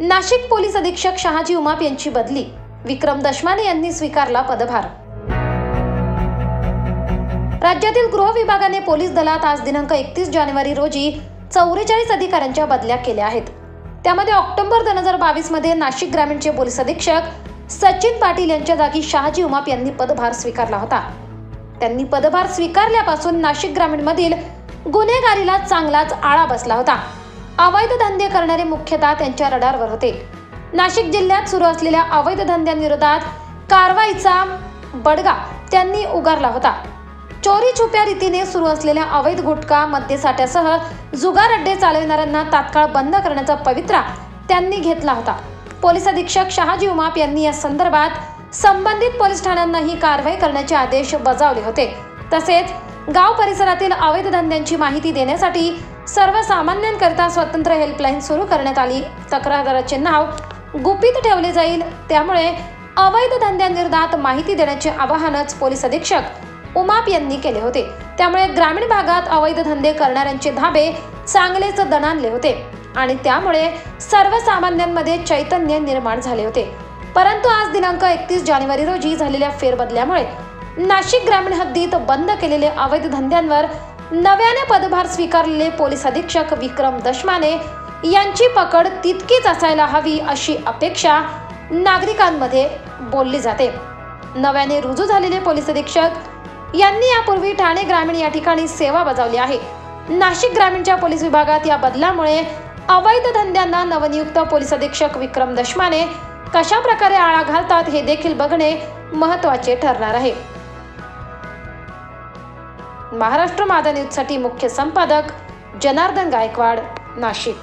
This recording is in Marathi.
नाशिक पोलीस अधीक्षक शहाजी उमाप यांची बदली. विक्रम दशमाने यांनी स्वीकारला पदभार. राज्यातील गृह विभागाने पोलीस दलात आज दिनांक एकतीस जानेवारी रोजी चौवेचाळीस अधिकाऱ्यांच्या बदल्या केल्या आहेत. त्यामध्ये ऑक्टोबर दोन हजार बावीसमध्ये नाशिक ग्रामीणचे पोलीस अधीक्षक सचिन पाटील यांच्या जागी शहाजी उमाप यांनी पदभार स्वीकारला होता. त्यांनी पदभार स्वीकारल्यापासून नाशिक ग्रामीणमधील गुन्हेगारीला चांगलाच आळा बसला होता. अवैध धंदे करणारे मुख्यतः त्यांच्या रडारवर होते. नाशिक जिल्ह्यात सुरू असलेल्या अवैध धंद्यांविरोधात कारवाईचा बडगा त्यांनी उगारला होता. चोरी छुप्या रीतीने सुरू असलेल्या अवैध गुटखा मद्यसाठ्यासह जुगार अड्डे चालविणाऱ्यांना तात्काळ बंद करण्याचा पवित्रा त्यांनी घेतला होता. पोलीस अधीक्षक शहाजी उमाप यांनी या संदर्भात संबंधित पोलीस ठाण्यांनाही कारवाई करण्याचे आदेश बजावले होते. तसेच गाव परिसरातील अवैध धंद्यांची माहिती देण्यासाठी सर्वसामान्यांकरिता स्वतंत्र हेल्पलाईन सुरू करण्यात आली. तक्रारदाराचे नाव गुपित ठेवले जाईल. त्यामुळे अवैध धंद्यांविरोधात माहिती देण्याचे आवाहनच पोलीस अधीक्षक उमाप यांनी केले होते. त्यामुळे ग्रामीण भागात अवैध धंदे करणाऱ्यांचे धाबे चांगलेच दणाणले होते. आणि त्यामुळे सर्वसामान्यांमध्ये चैतन्य निर्माण झाले होते. परंतु आज दिनांक एकतीस जानेवारी रोजी झालेल्या फेरबदल्यामुळे नाशिक ग्रामीण हद्दीत बंद केलेले अवैध धंद्यांवर नव्याने पदभार स्वीकारलेले पोलीस अधीक्षक विक्रम दशमाने यांची पकड तितकीच असायला हवी अशी अपेक्षा नागरिकांमध्ये बोलली जाते. नव्याने रुजू झालेले पोलीस अधीक्षक यांनी यापूर्वी ठाणे ग्रामीण या ठिकाणी सेवा बजावली आहे. नाशिक ग्रामीणच्या पोलीस विभागात या बदलामुळे अवैध धंद्यांना नवनियुक्त पोलीस अधीक्षक विक्रम दशमाने कशा प्रकारे आळा घालतात हे देखील बघणे महत्त्वाचे ठरणार आहे. महाराष्ट्र मादा न्यूजसाठी मुख्य संपादक जनार्दन गायकवाड नाशिक.